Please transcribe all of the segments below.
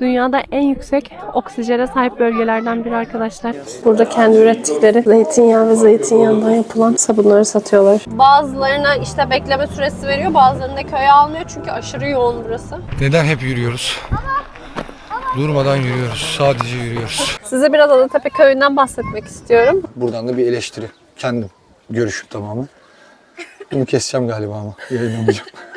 Dünyada en yüksek oksijene sahip bölgelerden biri arkadaşlar. Burada kendi ürettikleri zeytinyağı ve zeytinyağından yapılan sabunları satıyorlar. Bazılarına işte bekleme süresi veriyor, bazılarını da köye almıyor çünkü aşırı yoğun burası. Neden hep yürüyoruz? Durmadan yürüyoruz. Sadece yürüyoruz. Size biraz Adatepe köyünden bahsetmek istiyorum. Buradan da bir eleştiri. Kendim. Görüşüm tamamen. Bunu keseceğim galiba ama yayınlamayacağım.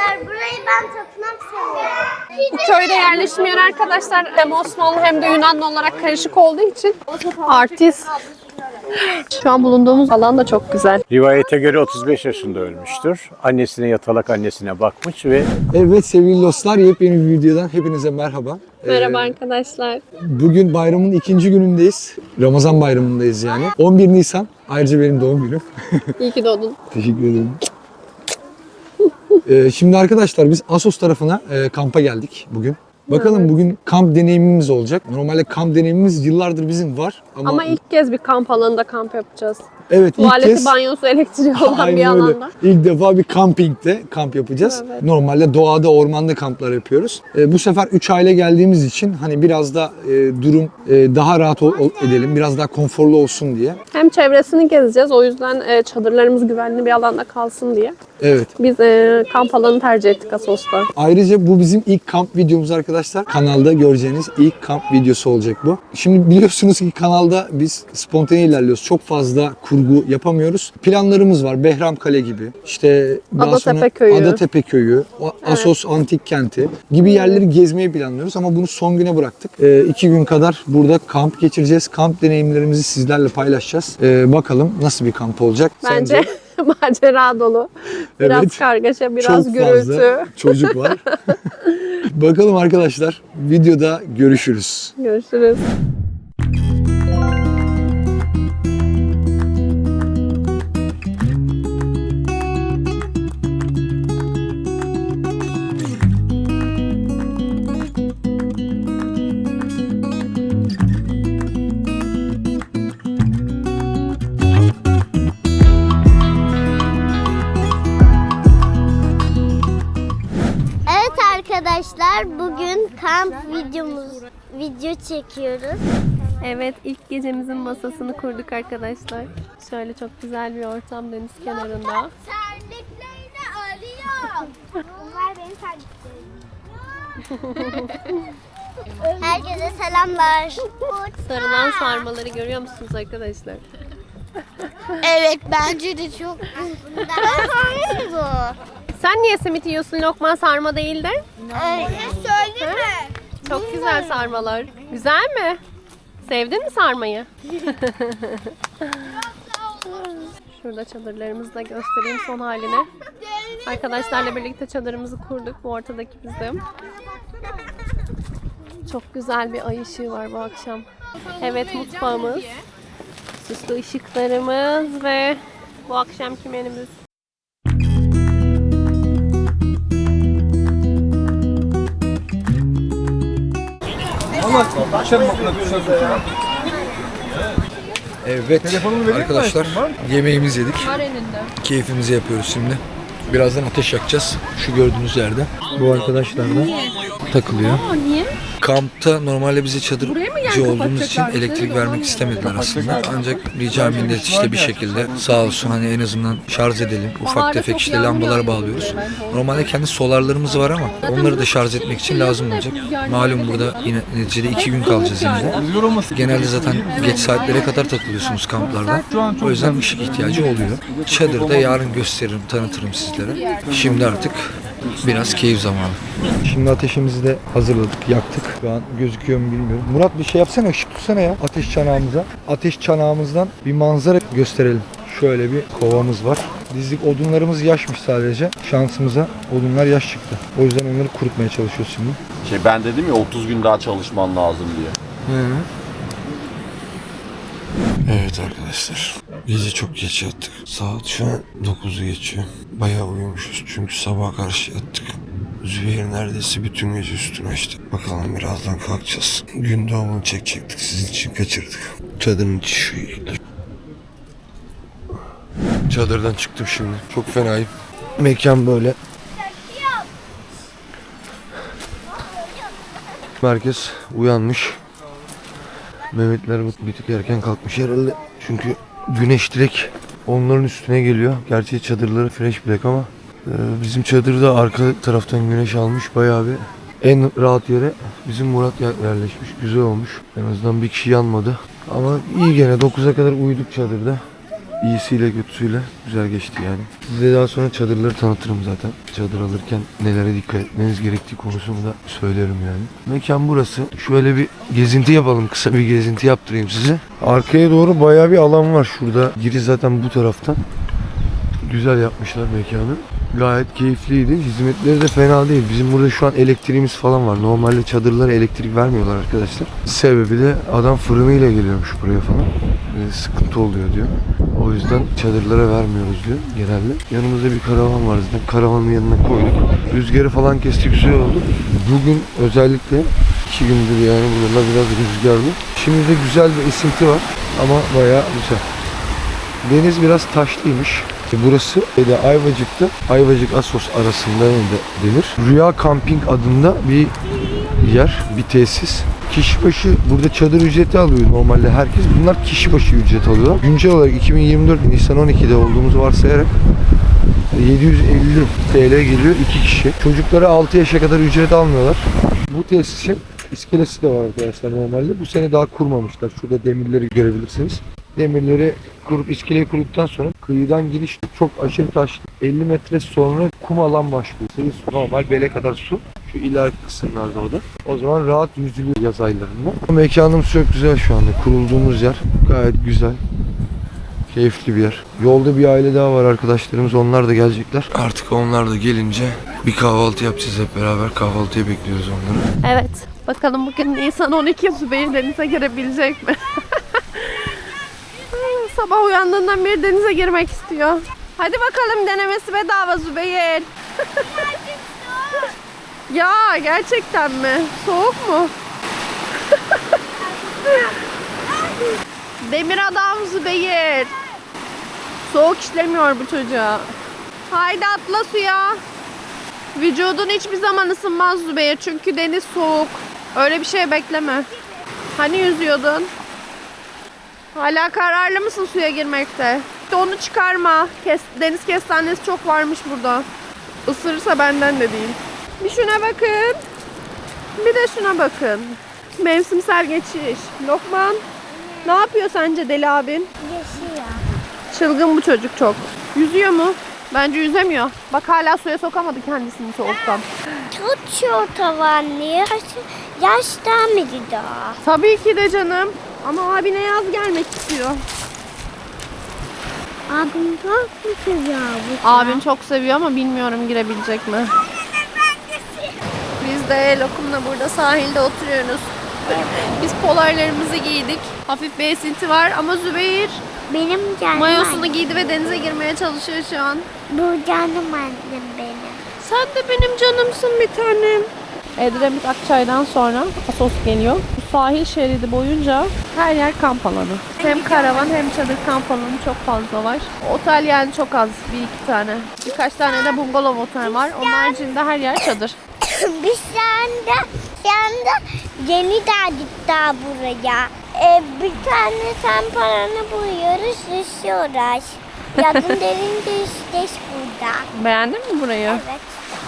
Arkadaşlar burayı ben tapınak seviyorum. Bu köyde yerleşmeyen arkadaşlar hem Osmanlı hem de Yunanlı olarak karışık olduğu için artist. Şu an bulunduğumuz alan da çok güzel. Rivayete göre 35 yaşında ölmüştür. Annesine yatalak annesine bakmış ve Evet sevgili dostlar yepyeni bir videodan hepinize merhaba. Merhaba Ee, arkadaşlar. Bugün bayramın ikinci günündeyiz. Ramazan bayramındayız yani. 11 Nisan. Ayrıca benim doğum günüm. İyi ki doğdun. Teşekkür ederim. Ee, şimdi arkadaşlar biz Asos tarafına e, kampa geldik bugün. Bakalım bugün kamp deneyimimiz olacak. Normalde kamp deneyimimiz yıllardır bizim var. Ama, Ama ilk kez bir kamp alanında kamp yapacağız. evet ilk Tuvaleti, kez banyosu, elektriği olan Aynen bir öyle. alanda. İlk defa bir kampingde kamp yapacağız. Evet. Normalde doğada, ormanda kamplar yapıyoruz. E, bu sefer 3 aile geldiğimiz için hani biraz da e, durum e, daha rahat ol- ol- edelim, biraz daha konforlu olsun diye. Hem çevresini gezeceğiz. O yüzden e, çadırlarımız güvenli bir alanda kalsın diye. Evet. Biz e, kamp alanı tercih ettik Asos'ta. Ayrıca bu bizim ilk kamp videomuz arkadaşlar. Kanalda göreceğiniz ilk kamp videosu olacak bu. Şimdi biliyorsunuz ki kanalda biz spontane ilerliyoruz. Çok fazla kurgu yapamıyoruz. Planlarımız var. Behram Kale gibi. İşte daha Adatepe sonra Köyü. Adatepe Köyü, Asos Antik Kenti gibi yerleri gezmeyi planlıyoruz ama bunu son güne bıraktık. Ee, iki gün kadar burada kamp geçireceğiz. Kamp deneyimlerimizi sizlerle paylaşacağız. Ee, bakalım nasıl bir kamp olacak? Bence Sence? macera dolu. Biraz Evet. kargaşa, biraz Çok gürültü. fazla çocuk var. Bakalım arkadaşlar videoda görüşürüz. Görüşürüz. Kamp videomuz video çekiyoruz. Evet ilk gecemizin masasını kurduk arkadaşlar. Şöyle çok güzel bir ortam deniz kenarında. Terliklerini arıyor. Bunlar benim terliklerim. Herkese selamlar. Sarılan sarmaları görüyor musunuz arkadaşlar? Evet bence de çok güzel. bu. Sen niye simit yiyorsun lokman sarma değil de? Söyleme. Çok güzel sarmalar. Güzel mi? Sevdin mi sarmayı? Şurada çadırlarımızı da göstereyim son halini. Arkadaşlarla birlikte çadırımızı kurduk. Bu ortadaki bizim. Çok güzel bir ay ışığı var bu akşam. Evet mutfağımız. Süslü ışıklarımız ve bu akşamki menümüz. Evet arkadaşlar yemeğimizi yedik. Keyfimizi yapıyoruz şimdi. Birazdan ateş yakacağız. Şu gördüğünüz yerde. Bu arkadaşlar da takılıyor. Kampta normalde bize çadırcı olduğumuz için elektrik vermek istemediler aslında. Ancak rica minnet işte bir şekilde sağ olsun hani en azından şarj edelim. Ufak tefek işte lambalara bağlıyoruz. Normalde kendi solarlarımız var ama onları da şarj etmek için lazım olacak. Malum burada yine neticede iki gün kalacağız yine de. Genelde zaten geç saatlere kadar takılıyorsunuz kamplarda. O yüzden ışık ihtiyacı oluyor. Çadırda yarın gösteririm, tanıtırım sizlere. Şimdi artık biraz keyif zamanı. Şimdi ateşimizi de hazırladık, yaktık. Şu an gözüküyor mu bilmiyorum. Murat bir şey yapsana, ışık tutsana ya ateş çanağımıza. Ateş çanağımızdan bir manzara gösterelim. Şöyle bir kovamız var. Dizlik odunlarımız yaşmış sadece. Şansımıza odunlar yaş çıktı. O yüzden onları kurutmaya çalışıyoruz şimdi. Şey ben dedim ya 30 gün daha çalışman lazım diye. Evet arkadaşlar. Gece çok geç yattık. Saat şu an 9'u geçiyor. Bayağı uyumuşuz çünkü sabaha karşı yattık. Zübeyir neredeyse bütün gece üstünü açtı. Bakalım birazdan kalkacağız. Gün doğumunu çekecektik sizin için kaçırdık. Çadırın içi şu şekilde. Çadırdan çıktım şimdi. Çok fenayım. Mekan böyle. Herkes uyanmış. Mehmetler bir tık erken kalkmış herhalde. Çünkü güneş direkt onların üstüne geliyor. Gerçi çadırları fresh black ama e, bizim çadırda arka taraftan güneş almış bayağı bir en rahat yere bizim Murat yer- yerleşmiş. Güzel olmuş. En azından bir kişi yanmadı. Ama iyi gene 9'a kadar uyuduk çadırda. İyisiyle kötüsüyle güzel geçti yani. Size daha sonra çadırları tanıtırım zaten. Çadır alırken nelere dikkat etmeniz gerektiği konusunu da söylerim yani. Mekan burası. Şöyle bir gezinti yapalım. Kısa bir gezinti yaptırayım size. Arkaya doğru bayağı bir alan var şurada. Giriş zaten bu taraftan. Güzel yapmışlar mekanı. Gayet keyifliydi. Hizmetleri de fena değil. Bizim burada şu an elektriğimiz falan var. Normalde çadırlara elektrik vermiyorlar arkadaşlar. Sebebi de adam fırınıyla geliyormuş buraya falan. Ee, sıkıntı oluyor diyor. O yüzden çadırlara vermiyoruz diyor genelde. Yanımızda bir karavan var zaten. Karavanın yanına koyduk. Rüzgarı falan kestik güzel oldu. Bugün özellikle iki gündür yani buralar biraz rüzgarlı. Şimdi de güzel bir esinti var ama bayağı güzel. Deniz biraz taşlıymış. E, Burası de Ayvacık'ta Ayvacık Asos arasında da denir. Rüya Camping adında bir yer, bir tesis. Kişi başı burada çadır ücreti alıyor normalde herkes. Bunlar kişi başı ücret alıyorlar. Güncel olarak 2024 Nisan 12'de olduğumuzu varsayarak 750 TL geliyor iki kişi. Çocuklara 6 yaşa kadar ücret almıyorlar. Bu tesisin iskelesi de var arkadaşlar normalde. Bu sene daha kurmamışlar. Şurada demirleri görebilirsiniz. Demirleri kurup iskeleyi kurduktan sonra kıyıdan giriş çok aşırı taşlı. 50 metre sonra kum alan başlıyor. Sıvı su normal bele kadar su. Şu ileriki kısımlarda o da. O zaman rahat yüzülüyor yaz aylarında. Mekanımız çok güzel şu anda. Kurulduğumuz yer gayet güzel. Keyifli bir yer. Yolda bir aile daha var arkadaşlarımız. Onlar da gelecekler. Artık onlar da gelince bir kahvaltı yapacağız hep beraber. Kahvaltıya bekliyoruz onları. Evet. Bakalım bugün Nisan 12 Zübeyir denize girebilecek mi? Sabah uyandığından beri denize girmek istiyor. Hadi bakalım denemesi bedava Zübeyir. ya gerçekten mi? Soğuk mu? Demir adam Zübeyir. Soğuk işlemiyor bu çocuğa. Haydi atla suya. Vücudun hiçbir zaman ısınmaz Zübeyir çünkü deniz soğuk. Öyle bir şey bekleme. Hani yüzüyordun? Hala kararlı mısın suya girmekte? İşte onu çıkarma. Kes, deniz kestanesi çok varmış burada. Isırırsa benden de değil. Bir şuna bakın. Bir de şuna bakın. Mevsimsel geçiş. Lokman. Ne yapıyor sence deli abin? Yaşıyor. Çılgın bu çocuk çok. Yüzüyor mu? Bence yüzemiyor. Bak hala suya sokamadı kendisini soğuktan. Tutuyor tavanlı. Yaş, yaş gelmedi daha. Tabii ki de canım. Ama abine yaz gelmek istiyor. Abim çok mu seviyor bu? Abim çok seviyor ama bilmiyorum girebilecek mi. Biz de Lokum'la burada sahilde oturuyoruz. Biz polarlarımızı giydik. Hafif bir esinti var ama Zübeyir Benim canım mayosunu giydi ve denize girmeye çalışıyor şu an. Bu canım annem benim. Sen de benim canımsın bir tanem. Edremit Akçay'dan sonra Asos geliyor. Bu sahil şeridi boyunca her yer kamp alanı. Hem karavan hem çadır kamp alanı çok fazla var. Otel yani çok az. Bir iki tane. Birkaç tane de bungalov otel var. Onun haricinde her yer çadır. Biz şu anda, şu anda yeni geldik daha buraya. Ee, bir tane sen paranı buluyoruz, düşüyoruz. Yazın derince işte burada. Beğendin mi burayı? Evet.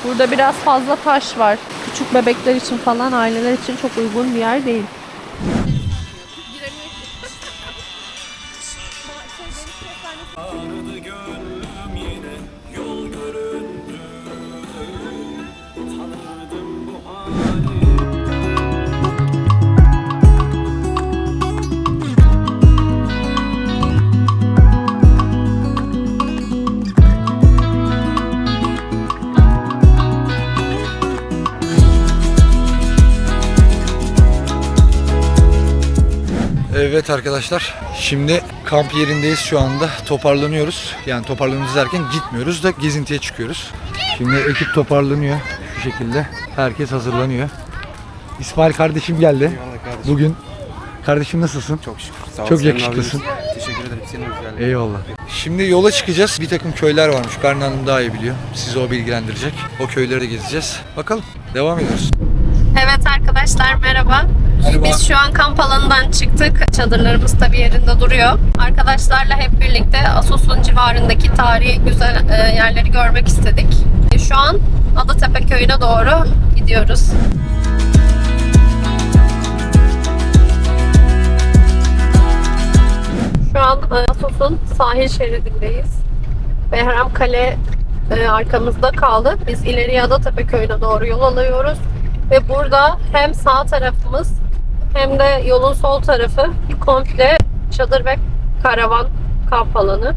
Burada biraz fazla taş var. Küçük bebekler için falan aileler için çok uygun bir yer değil. Evet arkadaşlar şimdi kamp yerindeyiz şu anda toparlanıyoruz. Yani toparlanıyoruz derken gitmiyoruz da gezintiye çıkıyoruz. Şimdi ekip toparlanıyor şu şekilde. Herkes hazırlanıyor. İsmail kardeşim geldi. Bugün kardeşim nasılsın? Çok şükür. Sağ ol. Çok Senin yakışıklısın. abiniz. Teşekkür ederim. Senin güzelliğin. Eyvallah. Şimdi yola çıkacağız. Bir takım köyler varmış. Berna Hanım daha iyi biliyor. Sizi o bilgilendirecek. O köyleri de gezeceğiz. Bakalım. Devam ediyoruz. Evet arkadaşlar merhaba. Merhaba. Biz şu an kamp alanından çıktık. Çadırlarımız tabii yerinde duruyor. Arkadaşlarla hep birlikte Asos'un civarındaki tarihi güzel e, yerleri görmek istedik. E, Şu an Adatepe köyüne doğru gidiyoruz. Şu an e, Asos'un sahil şeridindeyiz. Behram Kale arkamızda kaldı. Biz ileriye Adatepe köyüne doğru yol alıyoruz. Ve burada hem sağ tarafımız hem de yolun sol tarafı komple çadır ve karavan kamp alanı.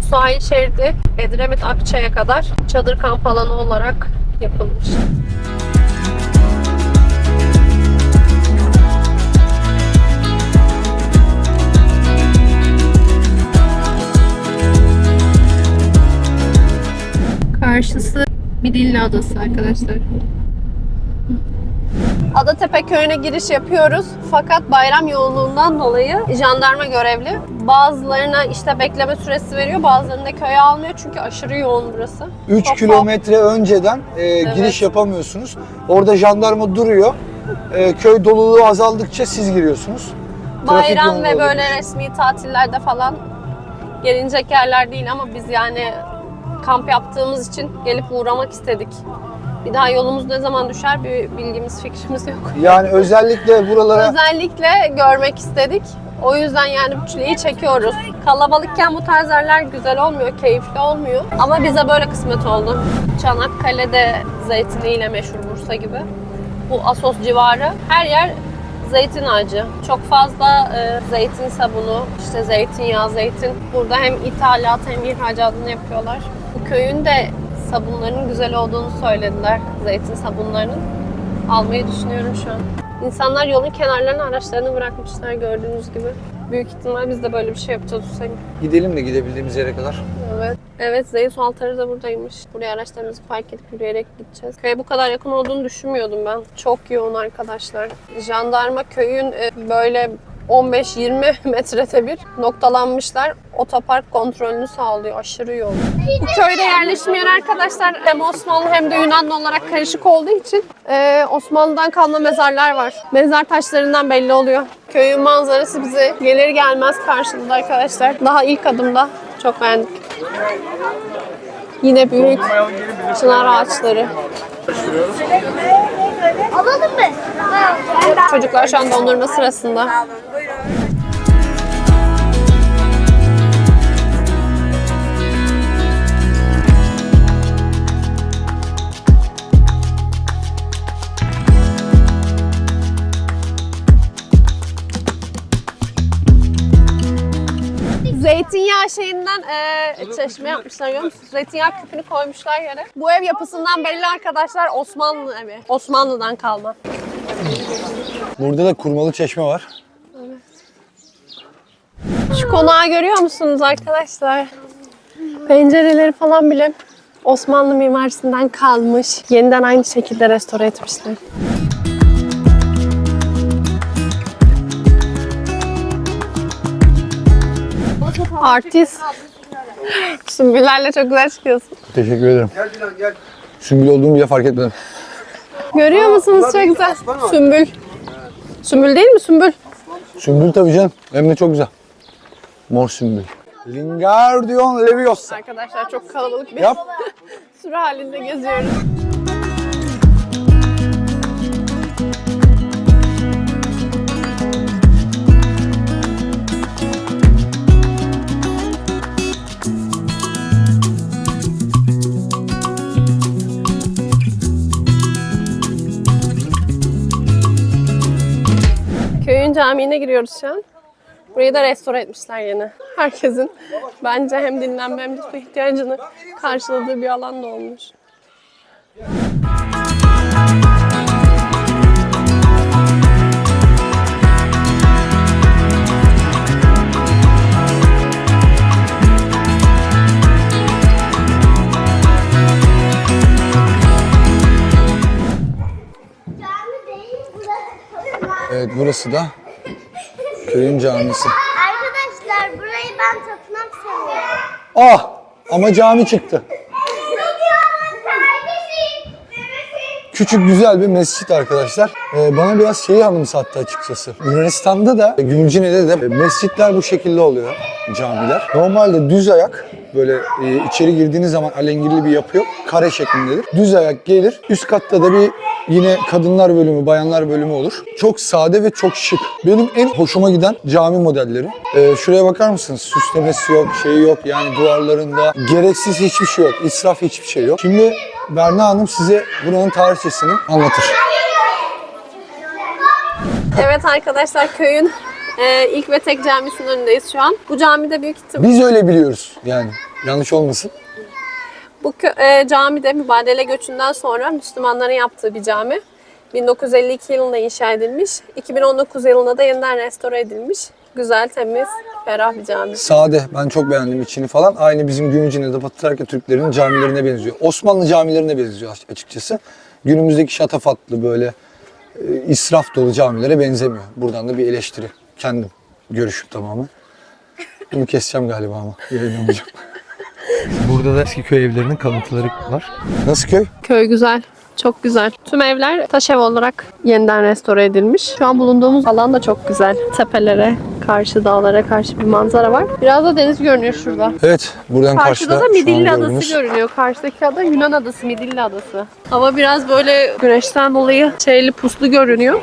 Sahil şeridi Edremit Akçay'a kadar çadır kamp alanı olarak yapılmış. Karşısı Midilli Adası arkadaşlar. Adatepe köyüne giriş yapıyoruz. Fakat bayram yoğunluğundan dolayı jandarma görevli. Bazılarına işte bekleme süresi veriyor, bazılarını da köye almıyor çünkü aşırı yoğun burası. 3 Çok kilometre önceden e, giriş yapamıyorsunuz. Orada jandarma duruyor. E, köy doluluğu azaldıkça siz giriyorsunuz. Trafik Bayram ve böyle resmi tatillerde falan gelinecek yerler değil ama biz yani kamp yaptığımız için gelip uğramak istedik. Bir daha yolumuz ne zaman düşer bir bilgimiz fikrimiz yok. Yani özellikle buralara Özellikle görmek istedik. O yüzden yani bu çileyi çekiyoruz. Kalabalıkken bu tarz yerler güzel olmuyor, keyifli olmuyor. Ama bize böyle kısmet oldu. Çanakkale'de zeytiniyle meşhur Bursa gibi. Bu Asos civarı her yer zeytin ağacı. Çok fazla e, zeytin sabunu, işte zeytinyağı, zeytin. Burada hem ithalat hem ihracatını yapıyorlar. Bu köyün de sabunların güzel olduğunu söylediler. Zeytin sabunlarının. Almayı düşünüyorum şu an. İnsanlar yolun kenarlarına araçlarını bırakmışlar gördüğünüz gibi. Büyük ihtimal biz de böyle bir şey yapacağız Hüseyin. gidelim de gidebildiğimiz yere kadar. Evet. Evet Zeus altarı da buradaymış. Buraya araçlarımızı park edip yürüyerek gideceğiz. Köye bu kadar yakın olduğunu düşünmüyordum ben. Çok yoğun arkadaşlar. Jandarma köyün e, böyle 15-20 metrede bir noktalanmışlar. Otopark kontrolünü sağlıyor. Aşırı yoğun. Bu köyde yerleşmeyen arkadaşlar hem Osmanlı hem de Yunanlı olarak karışık olduğu için e, Osmanlı'dan kalma mezarlar var. Mezar taşlarından belli oluyor. Köyün manzarası bizi gelir gelmez karşıladı arkadaşlar. Daha ilk adımda çok beğendik. Yine büyük çınar ağaçları. Alalım mı? Çocuklar şu an dondurma sırasında. Zeytinyağı şeyinden e, çeşme yapmışlar görüyor musunuz? Zeytinyağı küpünü koymuşlar yere. Bu ev yapısından belli arkadaşlar Osmanlı evi. Osmanlı'dan kalma. Burada da kurmalı çeşme var. Şu konağı görüyor musunuz arkadaşlar? Pencereleri falan bile Osmanlı mimarisinden kalmış. Yeniden aynı şekilde restore etmişler. Artist. Sümbüllerle çok güzel çıkıyorsun. Teşekkür ederim. Sümbül olduğumu bile fark etmedim. Görüyor musunuz? Çok güzel. Sümbül. Sümbül değil mi? Sümbül. Sümbül tabii canım. Hem de çok güzel. Mor sümbül. Lingardion Leviosa. Arkadaşlar çok kalabalık bir Yap. sürü halinde geziyoruz. Camiine giriyoruz şu an. Burayı da restore etmişler yine. Herkesin bence hem dinlenme hem de su ihtiyacını karşıladığı bir alan da olmuş. Evet burası da köyün camisi. Arkadaşlar burayı ben tapınak seviyorum. Ah! Ama cami çıktı. Küçük güzel bir mescit arkadaşlar. Ee, bana biraz şeyi anımsattı açıkçası. Yunanistan'da da Gümcine'de de mescitler bu şekilde oluyor camiler. Normalde düz ayak böyle e, içeri girdiğiniz zaman alengirli bir yapı yok. Kare şeklindedir. Düz ayak gelir. Üst katta da bir yine kadınlar bölümü, bayanlar bölümü olur. Çok sade ve çok şık. Benim en hoşuma giden cami modelleri. Ee, şuraya bakar mısınız? Süslemesi yok, şeyi yok. Yani duvarlarında gereksiz hiçbir şey yok. İsraf hiçbir şey yok. Şimdi Berna Hanım size buranın tarihçesini anlatır. Evet arkadaşlar köyün e, ilk ve tek camisinin önündeyiz şu an. Bu camide büyük ihtimal Biz öyle biliyoruz yani. Yanlış olmasın. Bu e, camide mübadele göçünden sonra Müslümanların yaptığı bir cami. 1952 yılında inşa edilmiş. 2019 yılında da yeniden restore edilmiş. Güzel, temiz, ferah bir cami. Sade. Ben çok beğendim içini falan. Aynı bizim Gümüşhane'de Batı Trakya Türklerinin camilerine benziyor. Osmanlı camilerine benziyor açıkçası. Günümüzdeki şatafatlı böyle e, israf dolu camilere benzemiyor. Buradan da bir eleştiri. Kendim. Görüşüm tamamen. Bunu keseceğim galiba ama yayınlamayacağım. Burada da eski köy evlerinin kalıntıları var. Nasıl köy? Köy güzel. Çok güzel. Tüm evler taş ev olarak yeniden restore edilmiş. Şu an bulunduğumuz alan da çok güzel. Tepelere, karşı dağlara karşı bir manzara var. Biraz da deniz görünüyor şurada. Evet. Buradan Karşıda karşıda da Midilli Adası gördüğünüz- görünüyor. Karşıdaki ada Yunan Adası, Midilli Adası. Hava biraz böyle güneşten dolayı şeyli puslu görünüyor.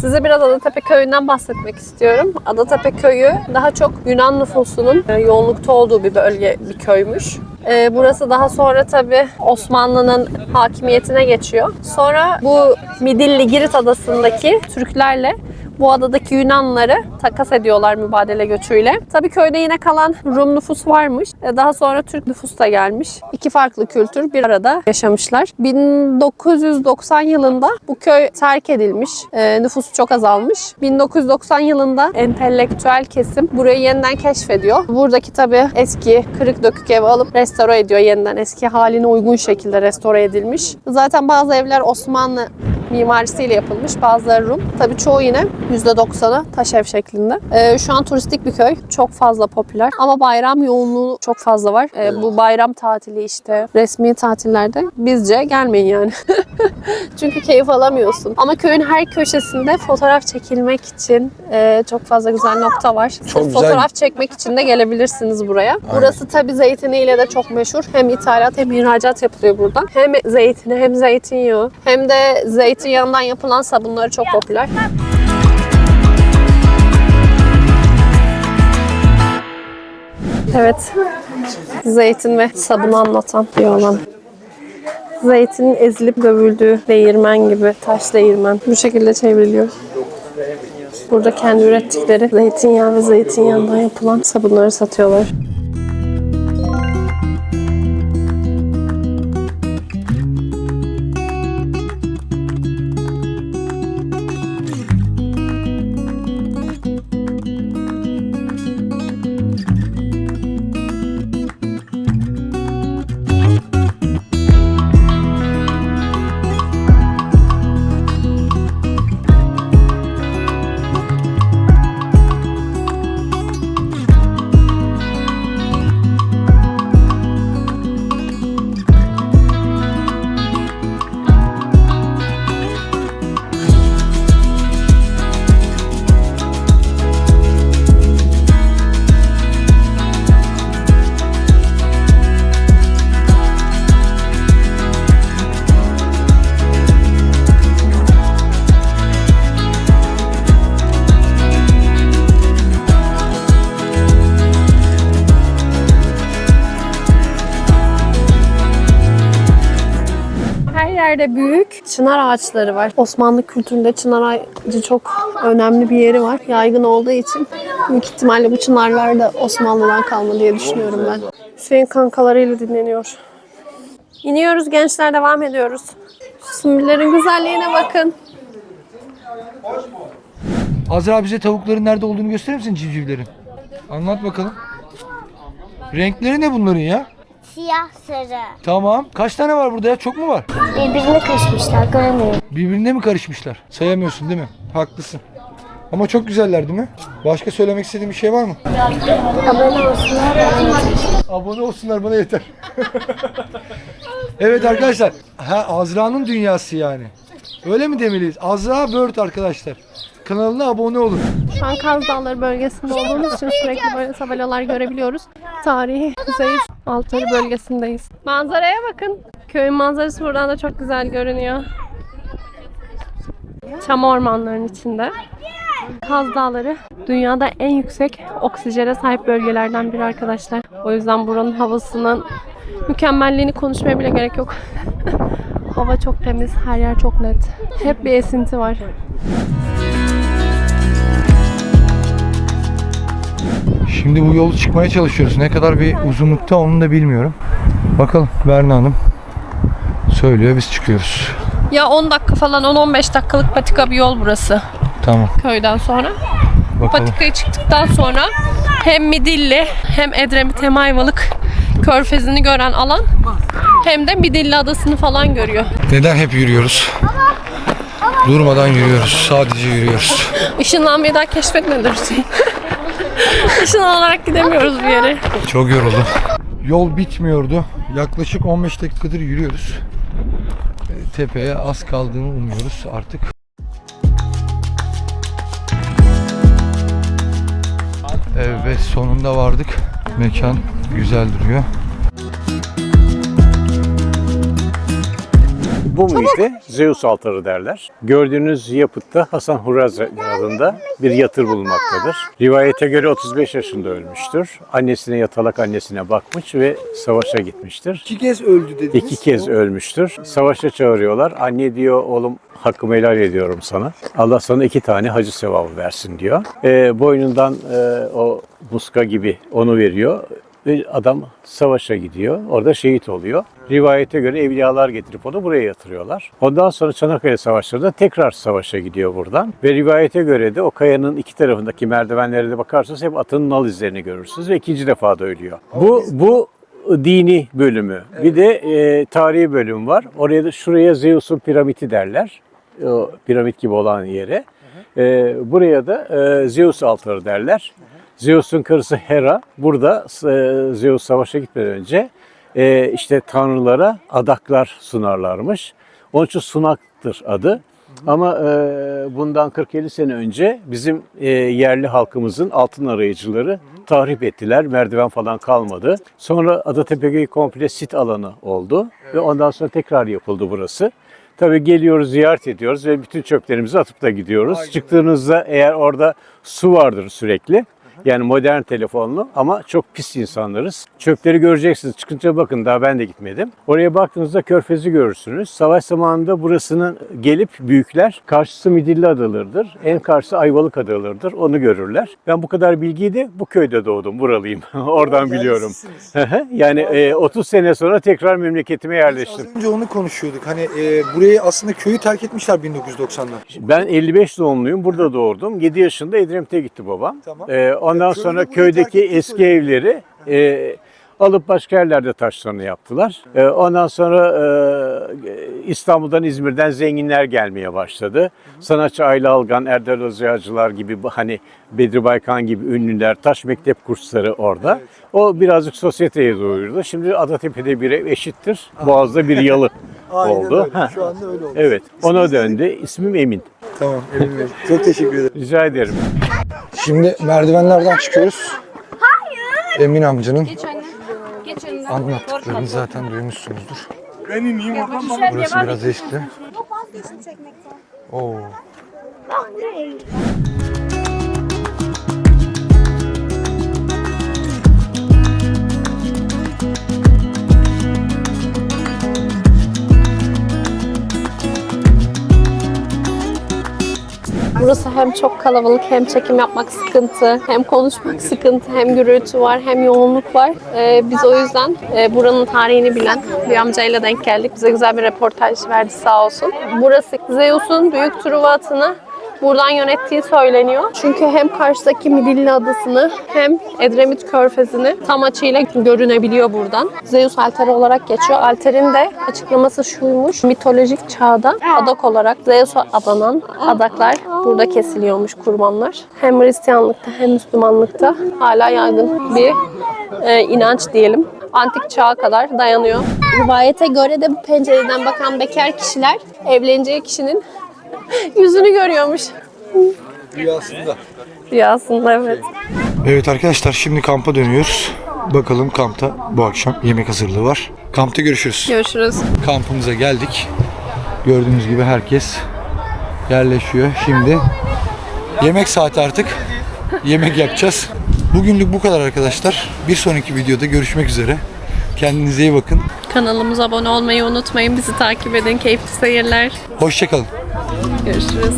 Size biraz Adatepe Köyü'nden bahsetmek istiyorum. Adatepe Köyü daha çok Yunan nüfusunun e, yoğunlukta olduğu bir bölge, bir köymüş. E, Burası daha sonra tabi Osmanlı'nın hakimiyetine geçiyor. Sonra bu Midilli Girit Adası'ndaki Türklerle bu adadaki Yunanları takas ediyorlar mübadele göçüyle. Tabii köyde yine kalan Rum nüfus varmış. E, Daha sonra Türk nüfus da gelmiş. İki farklı kültür bir arada yaşamışlar. 1990 yılında bu köy terk edilmiş. E, nüfus çok azalmış. 1990 yılında entelektüel kesim burayı yeniden keşfediyor. Buradaki tabii eski kırık dökük evi alıp restore ediyor yeniden. Eski haline uygun şekilde restore edilmiş. Zaten bazı evler Osmanlı mimarisiyle yapılmış. Bazıları Rum. Tabii çoğu yine %90'ı taş ev şeklinde. Ee, şu an turistik bir köy. Çok fazla popüler. Ama bayram yoğunluğu çok fazla var. Ee, Bu bayram tatili işte resmi tatillerde bizce gelmeyin yani. Çünkü keyif alamıyorsun. Ama köyün her köşesinde fotoğraf çekilmek için e, çok fazla güzel nokta var. Sırf Çok güzel. Fotoğraf çekmek için de gelebilirsiniz buraya. Burası tabii zeytiniyle de çok meşhur. Hem ithalat hem ihracat yapılıyor buradan. Hem zeytini hem zeytinyağı hem de zeytinyağından yapılan sabunları çok popüler. Evet. Zeytin ve sabunu anlatan bir olan. Zeytinin ezilip dövüldüğü değirmen gibi, taş değirmen. Bu şekilde çevriliyor. Burada kendi ürettikleri zeytinyağı ve zeytinyağından yapılan sabunları satıyorlar. Çınar ağaçları var. Osmanlı kültüründe çınar ağacı çok önemli bir yeri var. Yaygın olduğu için büyük ihtimalle bu çınarlar da Osmanlı'dan kalma diye düşünüyorum ben. Hüseyin kankalarıyla dinleniyor. İniyoruz gençler devam ediyoruz. Sümbüllerin güzelliğine bakın. Azra bize tavukların nerede olduğunu gösterir misin civcivlerin? Anlat bakalım. Renkleri ne bunların ya? Siyah sarı. Tamam. Kaç tane var burada ya? Çok mu var? Birbirine kaçmışlar göremiyorum. Birbirine mi karışmışlar? Sayamıyorsun değil mi? Haklısın. Ama çok güzeller değil mi? Başka söylemek istediğin bir şey var mı? Abone olsunlar. Abone olsunlar bana yeter. evet arkadaşlar. Ha Azra'nın dünyası yani. Öyle mi demeliyiz? Azra Bird arkadaşlar. Kanalına abone olun. Şu an Kaz Dağları bölgesinde olduğumuz için sürekli böyle tabelalar görebiliyoruz. Tarihi Zeyt Altarı bölgesindeyiz. Manzaraya bakın. Köyün manzarası buradan da çok güzel görünüyor. Çam ormanlarının içinde. Kaz Dağları dünyada en yüksek oksijene sahip bölgelerden biri arkadaşlar. O yüzden buranın havasının mükemmelliğini konuşmaya bile gerek yok. Hava çok temiz, her yer çok net. Hep bir esinti var. Şimdi bu yolu çıkmaya çalışıyoruz. Ne kadar bir uzunlukta onu da bilmiyorum. Bakalım Berna Hanım söylüyor biz çıkıyoruz. Ya 10 dakika falan 10-15 dakikalık patika bir yol burası Tamam köyden sonra. bakalım. Patikaya çıktıktan sonra hem Midilli hem Edremit hem Ayvalık körfezini gören alan hem de Midilli adasını falan görüyor. Neden hep yürüyoruz? Durmadan yürüyoruz. Sadece yürüyoruz. Işınlanmayı daha keşfetmedi Hüseyin. Işınlanarak gidemiyoruz bir yere. Çok yoruldum. Yol bitmiyordu. Yaklaşık 15 dakikadır yürüyoruz. E, Tepeye az kaldığını umuyoruz artık. Evet sonunda vardık. Mekan güzel duruyor. Bu mühite Zeus altarı derler. Gördüğünüz yapıtta Hasan Huraz adında bir yatır bulunmaktadır. Rivayete göre 35 yaşında ölmüştür. Annesine yatalak annesine bakmış ve savaşa gitmiştir. İki kez öldü dediniz. İki kez ölmüştür. Savaşa çağırıyorlar. Anne diyor oğlum hakkımı helal ediyorum sana. Allah sana iki tane hacı sevabı versin diyor. Ee, boynundan e, o muska gibi onu veriyor. Ve adam savaşa gidiyor. Orada şehit oluyor. Rivayete göre evliyalar getirip onu buraya yatırıyorlar. Ondan sonra Çanakkale Savaşları'nda tekrar savaşa gidiyor buradan. Ve rivayete göre de o kayanın iki tarafındaki merdivenlere de bakarsanız hep atın nal izlerini görürsünüz ve ikinci defa da ölüyor. Bu bu dini bölümü. Bir de e, tarihi bölüm var. Oraya da şuraya Zeus'un piramidi derler. O piramit gibi olan yere. E, buraya da e, Zeus altarı derler. Zeus'un karısı Hera burada e, Zeus savaşa gitmeden önce e, işte tanrılara adaklar sunarlarmış. Onun için sunaktır adı. Ama e, bundan 40-50 sene önce bizim e, yerli halkımızın altın arayıcıları tahrip ettiler. Merdiven falan kalmadı. Sonra Adatepe komple sit alanı oldu. Ve ondan sonra tekrar yapıldı burası. Tabii geliyoruz, ziyaret ediyoruz ve bütün çöplerimizi atıp da gidiyoruz. Çıktığınızda eğer orada su vardır sürekli. Yani modern telefonlu ama çok pis insanlarız. Çöpleri göreceksiniz. Çıkınca bakın daha ben de gitmedim. Oraya baktığınızda körfezi görürsünüz. Savaş zamanında burasının gelip büyükler karşısı Midilli adalarıdır. En karşısı Ayvalık adalarıdır. Onu görürler. Ben bu kadar bilgiyi de bu köyde doğdum. Buralıyım. Oradan biliyorum. yani e, 30 sene sonra tekrar memleketime yerleştim. Az önce onu konuşuyorduk. Hani e, burayı aslında köyü terk etmişler 1990'da. Ben 55 doğumluyum. Burada doğurdum. 7 yaşında Edremit'e gitti babam. Tamam. Ee, ondan sonra köydeki eski evleri e, alıp başka yerlerde taşlarını yaptılar. E, ondan sonra e, İstanbul'dan, İzmir'den zenginler gelmeye başladı. Sanatçı Ayla Algan, Erdal Özyağcılar gibi hani Bedri Baykan gibi ünlüler, taş mektep kursları orada. O birazcık sosyeteye doyurdu. Şimdi Adatepe'de bir ev eşittir. Boğaz'da bir yalı oldu. Heh. Şu anda öyle oldu. Evet, ona döndü. İsmim Emin. Tamam Emin Bey. Çok teşekkür ederim. Rica ederim. Şimdi merdivenlerden çıkıyoruz. Hayır. Emin amcanın anlattıklarını zaten duymuşsunuzdur. Ben ineyim Burası biraz eski. Oo. Burası hem çok kalabalık hem çekim yapmak sıkıntı, hem konuşmak sıkıntı, hem gürültü var, hem yoğunluk var. Ee, biz o yüzden e, buranın tarihini bilen bir amcayla denk geldik. Bize güzel bir reportaj verdi sağ olsun. Burası Zeus'un büyük Truva atını buradan yönettiği söyleniyor. Çünkü hem karşıdaki Midilli Adası'nı hem Edremit Körfezi'ni tam açıyla görünebiliyor buradan. Zeus alteri olarak geçiyor. Alterin de açıklaması şuymuş. Mitolojik çağda adak olarak Zeus'a adanan adaklar burada kesiliyormuş kurbanlar. Hem Hristiyanlıkta hem Müslümanlıkta hala yaygın bir e, inanç diyelim. Antik çağa kadar dayanıyor. Rivayete göre de bu pencereden bakan bekar kişiler evleneceği kişinin yüzünü görüyormuş. Rüyasında. Rüyasında evet. Evet arkadaşlar şimdi kampa dönüyoruz. Bakalım kampta bu akşam yemek hazırlığı var. Kampta görüşürüz. Görüşürüz. Kampımıza geldik. Gördüğünüz gibi herkes yerleşiyor. Şimdi yemek saati artık. Yemek yapacağız. Bugünlük bu kadar arkadaşlar. Bir sonraki videoda görüşmek üzere. Kendinize iyi bakın. Kanalımıza abone olmayı unutmayın. Bizi takip edin. Keyifli seyirler. Hoşçakalın. Görüşürüz.